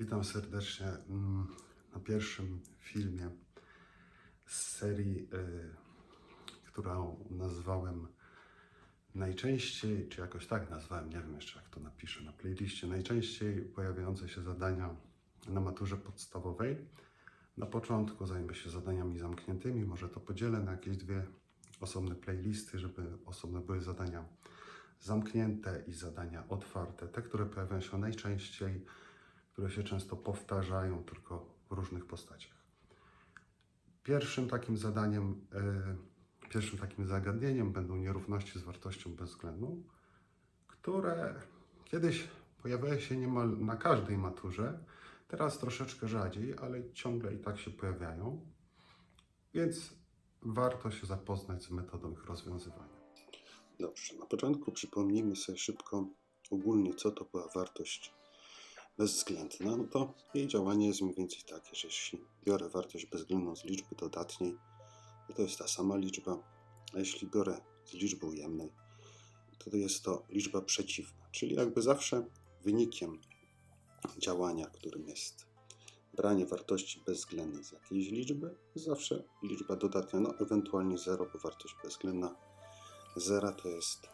Witam serdecznie mm, na pierwszym filmie z serii, y, którą nazwałem najczęściej, czy jakoś tak nazwałem, nie wiem jeszcze jak to napiszę na playliście, najczęściej pojawiające się zadania na maturze podstawowej. Na początku zajmę się zadaniami zamkniętymi, może to podzielę na jakieś dwie osobne playlisty, żeby osobne były zadania zamknięte i zadania otwarte, te, które pojawiają się najczęściej które się często powtarzają, tylko w różnych postaciach. Pierwszym takim zadaniem, e, pierwszym takim zagadnieniem będą nierówności z wartością bezwzględną, które kiedyś pojawiały się niemal na każdej maturze, teraz troszeczkę rzadziej, ale ciągle i tak się pojawiają, więc warto się zapoznać z metodą ich rozwiązywania. Dobrze, na początku przypomnijmy sobie szybko ogólnie, co to była wartość bezwzględna, no to jej działanie jest mniej więcej takie, że jeśli biorę wartość bezwzględną z liczby dodatniej, to, to jest ta sama liczba, a jeśli biorę z liczby ujemnej, to jest to liczba przeciwna, czyli jakby zawsze wynikiem działania, którym jest branie wartości bezwzględnej z jakiejś liczby, zawsze liczba dodatnia, no ewentualnie 0, bo wartość bezwzględna 0 to jest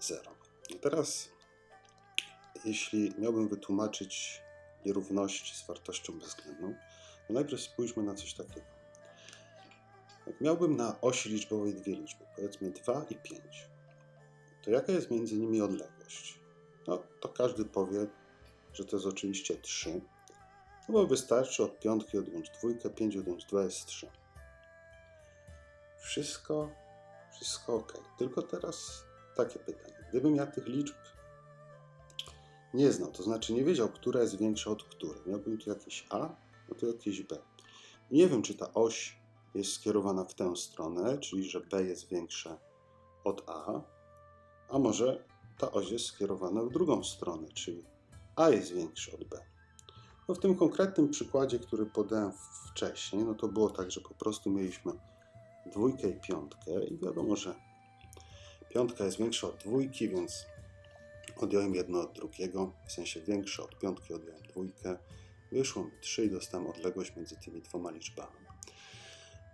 0. I teraz jeśli miałbym wytłumaczyć nierówności z wartością bezwzględną, to najpierw spójrzmy na coś takiego. Jak miałbym na osi liczbowej dwie liczby, powiedzmy 2 i 5, to jaka jest między nimi odległość? No, to każdy powie, że to jest oczywiście 3, no bo wystarczy od piątki odjąć dwójkę, 5 odjąć 2 jest 3. Wszystko, wszystko ok. Tylko teraz takie pytanie. Gdybym ja tych liczb nie znał, to znaczy nie wiedział, która jest większa od której. Miałbym tu jakieś A, no to jakieś B. Nie wiem, czy ta oś jest skierowana w tę stronę, czyli że B jest większe od A, a może ta oś jest skierowana w drugą stronę, czyli A jest większe od B. No w tym konkretnym przykładzie, który podałem wcześniej, no to było tak, że po prostu mieliśmy dwójkę i piątkę i wiadomo, że piątka jest większa od dwójki, więc Odjąłem jedno od drugiego, w sensie większe od piątki odjąłem dwójkę. Wyszło mi 3 i dostałem odległość między tymi dwoma liczbami.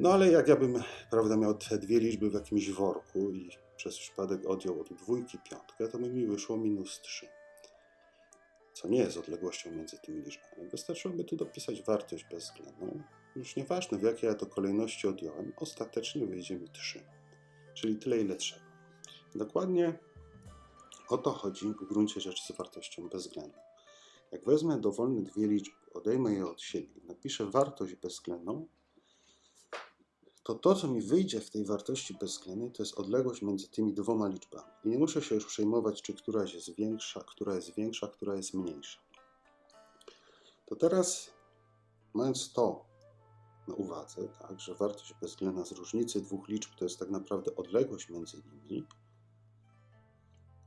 No ale jak ja bym, prawda, miał te dwie liczby w jakimś worku i przez przypadek odjął od dwójki piątkę, to by mi wyszło minus 3. Co nie jest odległością między tymi liczbami. Wystarczyłoby tu dopisać wartość bezwzględną. Już nieważne w jakiej ja to kolejności odjąłem, ostatecznie wyjdzie mi 3. Czyli tyle, ile trzeba. Dokładnie o to chodzi w gruncie rzeczy z wartością bezwzględną. Jak wezmę dowolne dwie liczby, odejmę je od siebie, napiszę wartość bezwzględną, to to, co mi wyjdzie w tej wartości bezwzględnej, to jest odległość między tymi dwoma liczbami. I nie muszę się już przejmować, czy któraś jest większa, która jest większa, która jest mniejsza. To teraz, mając to na uwadze, tak, że wartość bezwzględna z różnicy dwóch liczb to jest tak naprawdę odległość między nimi,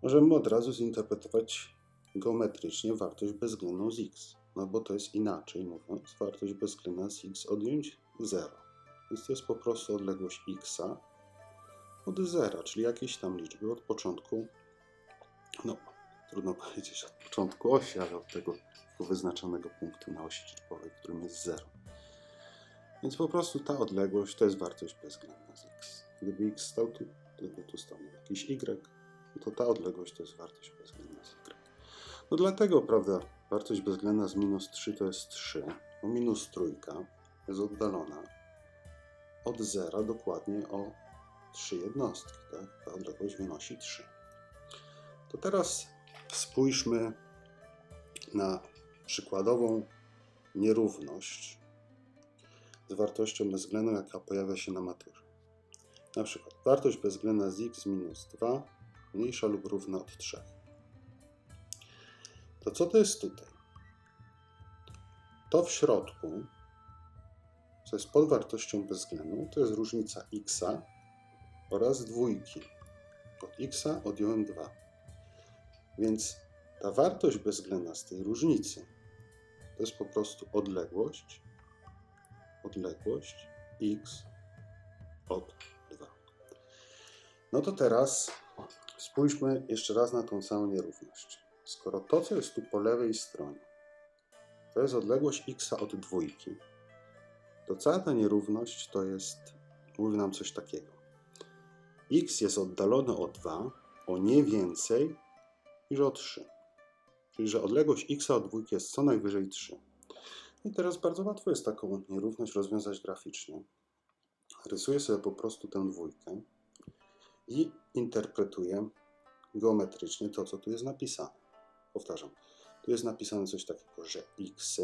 możemy od razu zinterpretować geometrycznie wartość bezwzględną z x. No bo to jest inaczej mówiąc, wartość bezwzględna z x odjąć 0. Więc to jest po prostu odległość x od 0, czyli jakiejś tam liczby od początku, no trudno powiedzieć od początku osi, ale od tego wyznaczonego punktu na osi liczbowej, którym jest 0. Więc po prostu ta odległość to jest wartość bezwzględna z x. Gdyby x stał tu, gdyby tu stał jakiś y, to ta odległość to jest wartość bezwzględna z y. No dlatego, prawda, wartość bezwzględna z minus 3 to jest 3, bo minus trójka jest oddalona od zera dokładnie o 3 jednostki, tak? Ta odległość wynosi 3. To teraz spójrzmy na przykładową nierówność z wartością bezwzględną, jaka pojawia się na maturze. Na przykład wartość bezwzględna z x minus 2 mniejsza lub równa od 3. To co to jest tutaj? To w środku, co jest pod wartością bezwzględną, to jest różnica x oraz dwójki. Od x odjąłem 2. Więc ta wartość bezwzględna z tej różnicy to jest po prostu odległość, odległość x od 2. No to teraz Spójrzmy jeszcze raz na tą całą nierówność. Skoro to, co jest tu po lewej stronie, to jest odległość x od dwójki, to cała ta nierówność to jest, mówi nam coś takiego. x jest oddalone o 2 o nie więcej niż o 3. Czyli, że odległość x od dwójki jest co najwyżej 3. I teraz bardzo łatwo jest taką nierówność rozwiązać graficznie. Rysuję sobie po prostu tę dwójkę i interpretuję geometrycznie to, co tu jest napisane. Powtarzam, tu jest napisane coś takiego, że x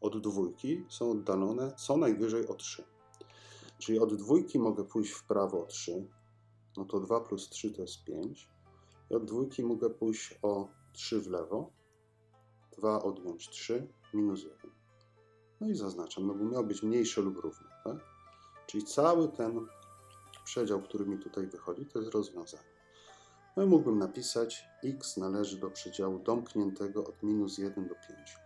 od dwójki są oddalone co najwyżej o 3. Czyli od dwójki mogę pójść w prawo o 3, no to 2 plus 3 to jest 5. I od dwójki mogę pójść o 3 w lewo, 2 odjąć 3, minus 1. No i zaznaczam, no bo miał być mniejszy lub równy, tak? Czyli cały ten przedział, który mi tutaj wychodzi, to jest rozwiązanie. No i mógłbym napisać x należy do przedziału domkniętego od minus 1 do 5.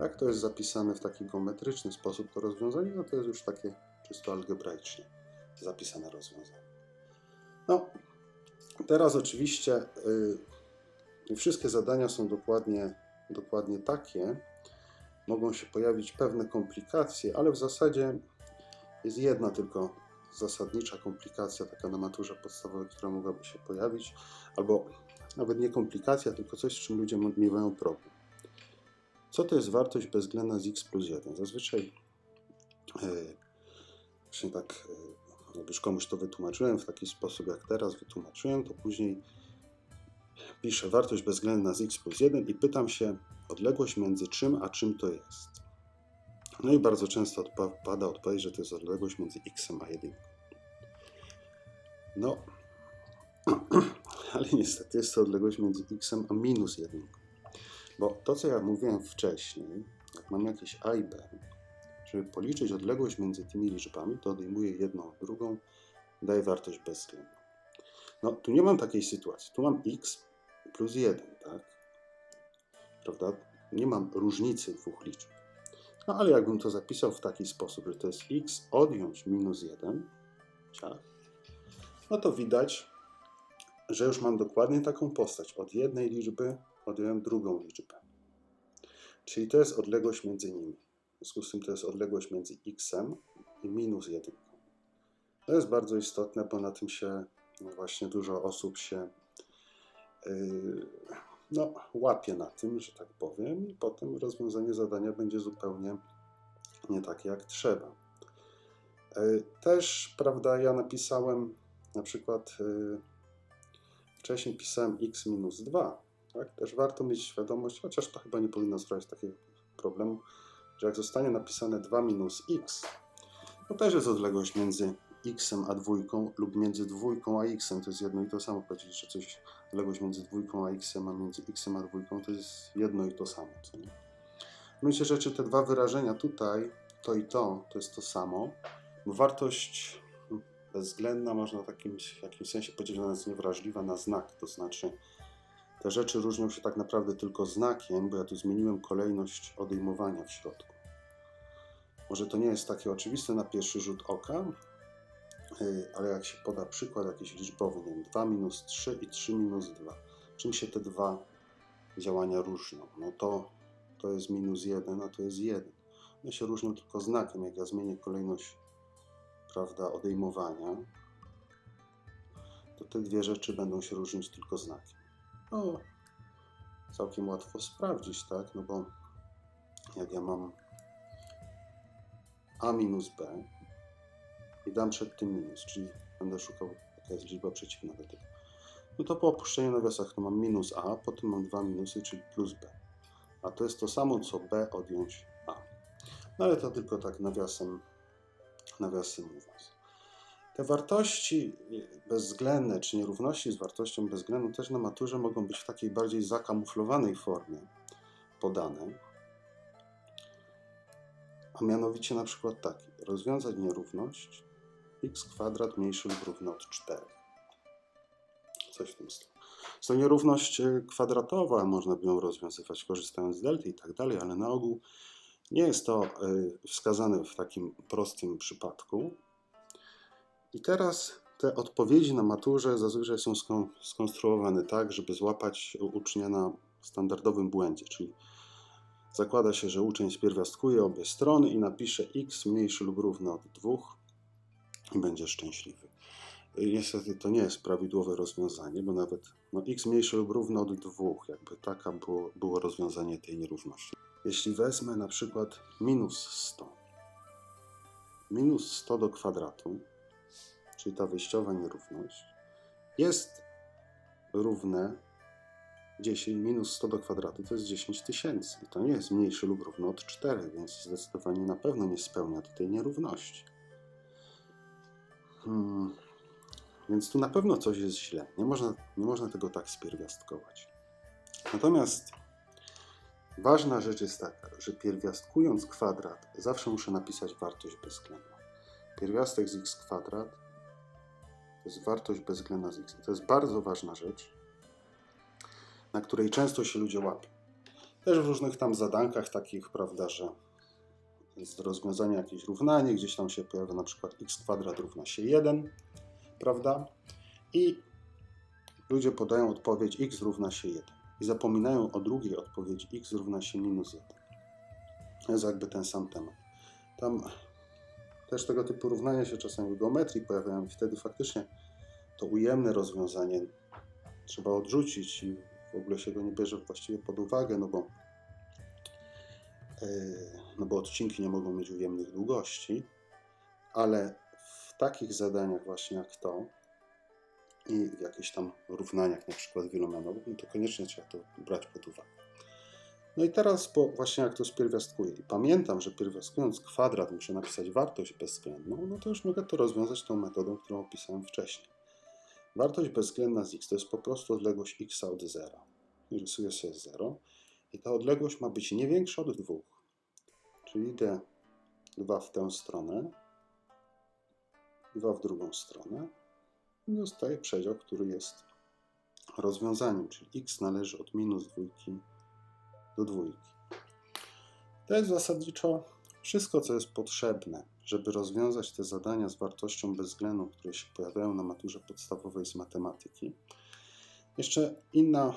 Jak to jest zapisane w taki geometryczny sposób, to rozwiązanie, no to jest już takie czysto algebraicznie zapisane rozwiązanie. No, teraz oczywiście y, wszystkie zadania są dokładnie, dokładnie takie. Mogą się pojawić pewne komplikacje, ale w zasadzie jest jedna tylko zasadnicza komplikacja, taka na maturze podstawowej, która mogłaby się pojawić, albo nawet nie komplikacja, tylko coś, z czym ludzie miewają problem. Co to jest wartość bezwzględna z x plus 1? Zazwyczaj yy, właśnie tak, yy, jak już komuś to wytłumaczyłem w taki sposób, jak teraz wytłumaczyłem, to później piszę wartość bezwzględna z x plus 1 i pytam się odległość między czym a czym to jest. No i bardzo często odpa- pada odpowiedź, że to jest odległość między x a 1. No, ale niestety jest to odległość między x a minus 1. Bo to, co ja mówiłem wcześniej, jak mam jakieś a i b, żeby policzyć odległość między tymi liczbami, to odejmuję jedną od drugą, daję wartość bezwzględną. No, tu nie mam takiej sytuacji. Tu mam x plus 1, tak? Prawda? Nie mam różnicy dwóch liczb. No ale jakbym to zapisał w taki sposób, że to jest x odjąć minus 1, ciach, no to widać, że już mam dokładnie taką postać. Od jednej liczby odjąłem drugą liczbę. Czyli to jest odległość między nimi. W związku z tym to jest odległość między x i minus 1. To jest bardzo istotne, bo na tym się no właśnie dużo osób się yy, no, łapie na tym, że tak powiem, i potem rozwiązanie zadania będzie zupełnie nie takie jak trzeba. Yy, Też, prawda, ja napisałem na przykład yy, wcześniej pisałem x minus 2. Tak? Też warto mieć świadomość, chociaż to chyba nie powinno sprawiać takiego problemu, że jak zostanie napisane 2 minus x, to też jest odległość między x a dwójką lub między dwójką a x. To jest jedno i to samo powiedzieć, że coś odległość między dwójką a x, a między x a dwójką to jest jedno i to samo. Co nie? W gruncie rzeczy te dwa wyrażenia tutaj, to i to, to jest to samo. Wartość bezwzględna można w takim, w jakimś sensie powiedzieć, że ona jest niewrażliwa na znak. To znaczy te rzeczy różnią się tak naprawdę tylko znakiem, bo ja tu zmieniłem kolejność odejmowania w środku. Może to nie jest takie oczywiste na pierwszy rzut oka, ale jak się poda przykład jakiś liczbowy, nie wiem, 2 minus 3 i 3 minus 2, czym się te dwa działania różnią? No to, to jest minus 1, a to jest 1. One się różnią tylko znakiem. Jak ja zmienię kolejność prawda, odejmowania, to te dwie rzeczy będą się różnić tylko znakiem. No, całkiem łatwo sprawdzić, tak? No bo jak ja mam a minus b i dam przed tym minus, czyli będę szukał, jaka jest liczba przeciwna do tego. No to po opuszczeniu nawiasach to mam minus a, potem mam dwa minusy, czyli plus b. A to jest to samo, co b odjąć a. No ale to tylko tak nawiasem, nawiasem mówiąc. Te wartości bezwzględne, czy nierówności z wartością bezwzględną też na maturze mogą być w takiej bardziej zakamuflowanej formie podane. A mianowicie na przykład taki. Rozwiązać nierówność x kwadrat mniejszy lub równy od 4. Coś w tym stylu. Jest to nierówność kwadratowa, można by ją rozwiązywać korzystając z delty i tak dalej, ale na ogół nie jest to e, wskazane w takim prostym przypadku. I teraz te odpowiedzi na maturze zazwyczaj są skon- skonstruowane tak, żeby złapać ucznia na standardowym błędzie, czyli Zakłada się, że uczeń spierwiastkuje obie strony i napisze x mniejszy lub równy od 2 i będzie szczęśliwy. Y, Niestety to nie jest prawidłowe rozwiązanie, bo nawet no, x mniejszy lub równy od 2, jakby taka było, było rozwiązanie tej nierówności. Jeśli wezmę na przykład minus 100, minus 100 do kwadratu, czyli ta wyjściowa nierówność, jest równe 10 minus 100 do kwadratu to jest 10 tysięcy. I to nie jest mniejsze lub równe od 4, więc zdecydowanie na pewno nie spełnia tej nierówności. Hmm. Więc tu na pewno coś jest źle. Nie można, nie można tego tak spierwiastkować. Natomiast ważna rzecz jest taka, że pierwiastkując kwadrat zawsze muszę napisać wartość bezwzględną. Pierwiastek z x kwadrat to jest wartość bezwzględna z x. To jest bardzo ważna rzecz, na której często się ludzie łapią. Też w różnych tam zadankach takich, prawda, że z rozwiązania jakieś równanie, gdzieś tam się pojawia na przykład x kwadrat równa się 1, prawda? I ludzie podają odpowiedź x równa się 1 i zapominają o drugiej odpowiedzi x równa się minus 1. To jest jakby ten sam temat. Tam też tego typu równania się czasami w geometrii pojawiają i wtedy faktycznie to ujemne rozwiązanie trzeba odrzucić i w ogóle się go nie bierze właściwie pod uwagę, no bo, no bo odcinki nie mogą mieć ujemnych długości, ale w takich zadaniach właśnie jak to i w jakichś tam równaniach na przykład wielomianowych, no to koniecznie trzeba to brać pod uwagę. No i teraz, bo właśnie jak to spierwiastkuję i pamiętam, że pierwiastkując kwadrat muszę napisać wartość bezwzględną, no to już mogę to rozwiązać tą metodą, którą opisałem wcześniej. Wartość bezwzględna z x to jest po prostu odległość x od 0. I rysuję sobie 0. I ta odległość ma być nie większa od 2. Czyli idę 2 w tę stronę, 2 w drugą stronę i dostaję przedział, który jest rozwiązaniem, czyli x należy od minus 2 do 2. To jest zasadniczo wszystko, co jest potrzebne, żeby rozwiązać te zadania z wartością bezwzględną, które się pojawiają na maturze podstawowej z matematyki. Jeszcze inna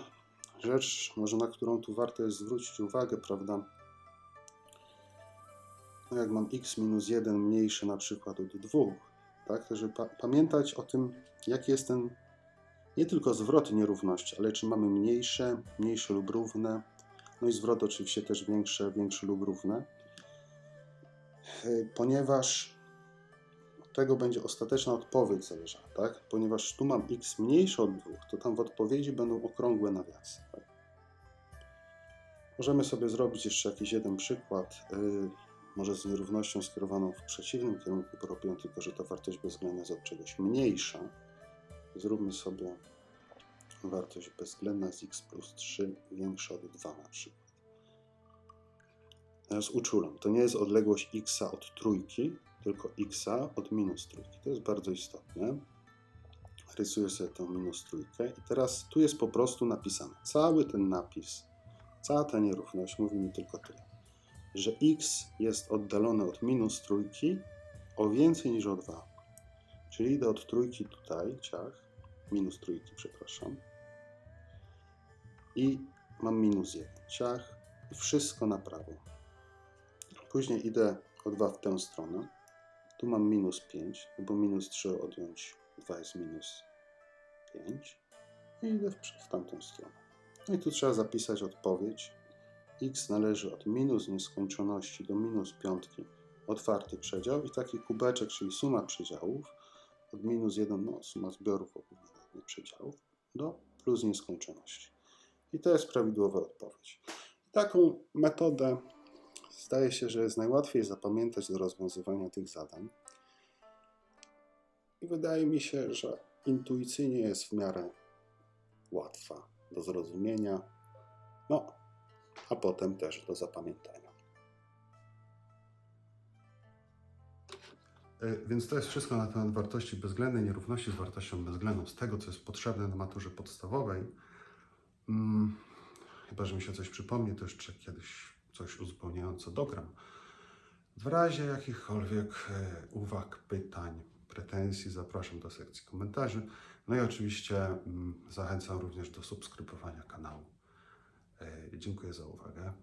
rzecz, może na którą tu warto jest zwrócić uwagę, prawda? No jak mam x minus 1 mniejszy na przykład od 2, tak? To żeby pa pamiętać o tym, jaki jest ten nie tylko zwrot nierówności, ale czy mamy mniejsze, mniejsze lub równe, no i zwrot oczywiście też większe, większe lub równe, ponieważ od tego będzie ostateczna odpowiedź zależała, tak? Ponieważ tu mam x mniejsze od 2, to tam w odpowiedzi będą okrągłe nawiasy. Tak? Możemy sobie zrobić jeszcze jakiś jeden przykład, yy, może z nierównością skierowaną w przeciwnym kierunku, bo robię tylko, że ta wartość bezwzględna jest od czegoś mniejsza. Zróbmy sobie wartość bezwzględna z x plus 3 większa od 2 na przykład. Teraz uczulam. To nie jest odległość x od trójki, tylko x od minus trójki. To jest bardzo istotne. Rysuję sobie tę minus trójkę i teraz tu jest po prostu napisane. Cały ten napis, cała ta nierówność mówi mi tylko tyle, że x jest oddalone od minus trójki o więcej niż o 2. Czyli idę od trójki tutaj, ciach, minus trójki, przepraszam. I mam minus 1, ciach, i wszystko na prawo. Później idę o 2 w tę stronę. Tu mam minus 5, no bo minus 3 odjąć 2 jest minus 5. I idę w, w tamtą stronę. No i tu trzeba zapisać odpowiedź. x należy od minus nieskończoności do minus piątki otwarty przedział i taki kubeczek, czyli suma przedziałów od minus 1, no suma zbiorów ogólnie przedziałów, do plus nieskończoności. I to jest prawidłowa odpowiedź. Taką metodę zdaje się, że jest najłatwiej zapamiętać do rozwiązywania tych zadań. I wydaje mi się, że intuicyjnie jest w miarę łatwa do zrozumienia, no a potem też do zapamiętania. E, Więc to jest wszystko na temat wartości bezwzględnej, nierówności z wartością bezwzględną, z tego, co jest potrzebne na maturze podstawowej. Hmm, chyba, że mi się coś przypomni, to jeszcze kiedyś coś uzupełniająco dogram. W razie jakichkolwiek e, uwag, pytań, pretensji, zapraszam do sekcji komentarzy. No i oczywiście mm, zachęcam również do subskrybowania kanału. E, Dziękuję za uwagę.